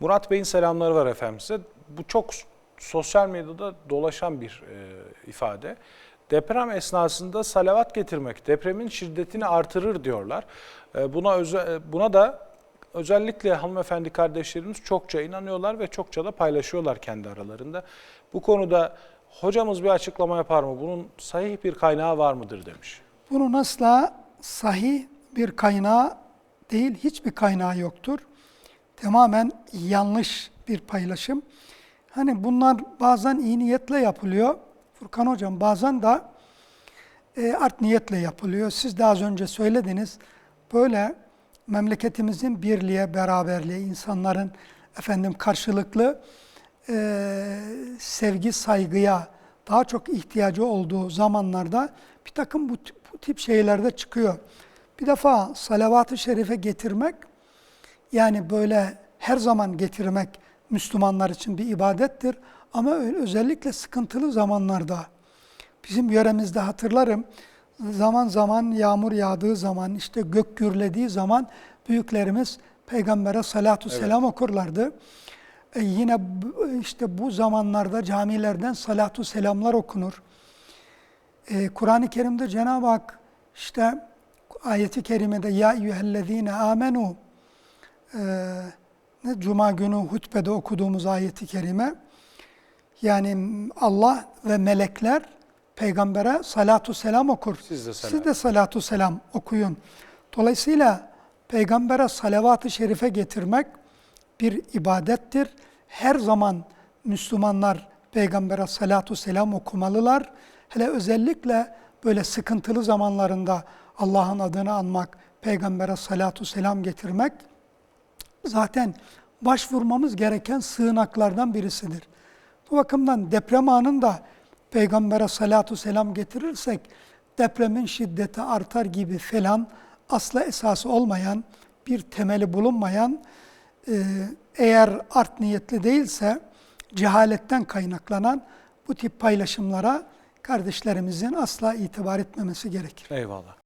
Murat Bey'in selamları var efendim size. Bu çok sosyal medyada dolaşan bir e, ifade. Deprem esnasında salavat getirmek depremin şiddetini artırır diyorlar. E, buna öze- e, buna da özellikle hanımefendi kardeşlerimiz çokça inanıyorlar ve çokça da paylaşıyorlar kendi aralarında. Bu konuda hocamız bir açıklama yapar mı? Bunun sahih bir kaynağı var mıdır demiş. Bunun asla sahih bir kaynağı değil, hiçbir kaynağı yoktur. Tamamen yanlış bir paylaşım. Hani bunlar bazen iyi niyetle yapılıyor. Furkan Hocam bazen de e, art niyetle yapılıyor. Siz de az önce söylediniz. Böyle memleketimizin birliğe, beraberliğe, insanların efendim karşılıklı e, sevgi, saygıya daha çok ihtiyacı olduğu zamanlarda bir takım bu, bu tip şeylerde çıkıyor. Bir defa salavat-ı şerife getirmek yani böyle her zaman getirmek Müslümanlar için bir ibadettir. Ama özellikle sıkıntılı zamanlarda bizim yöremizde hatırlarım zaman zaman yağmur yağdığı zaman işte gök gürlediği zaman büyüklerimiz peygambere salatu selam okurlardı. E yine işte bu zamanlarda camilerden salatu selamlar okunur. E, Kur'an-ı Kerim'de Cenab-ı Hak işte ayeti kerimede ya eyyühellezine amenu e, ne Cuma günü hutbede okuduğumuz ayeti kerime yani Allah ve melekler peygambere salatu selam okur. Siz de selam. Siz de salatu selam okuyun. Dolayısıyla peygambere salavat-ı şerife getirmek bir ibadettir. Her zaman Müslümanlar peygambere salatu selam okumalılar. Hele özellikle böyle sıkıntılı zamanlarında Allah'ın adını anmak, peygambere salatu selam getirmek zaten başvurmamız gereken sığınaklardan birisidir. Bu bakımdan deprem anında peygambere salatu selam getirirsek depremin şiddeti artar gibi falan asla esası olmayan bir temeli bulunmayan e, eğer art niyetli değilse cehaletten kaynaklanan bu tip paylaşımlara kardeşlerimizin asla itibar etmemesi gerekir. Eyvallah.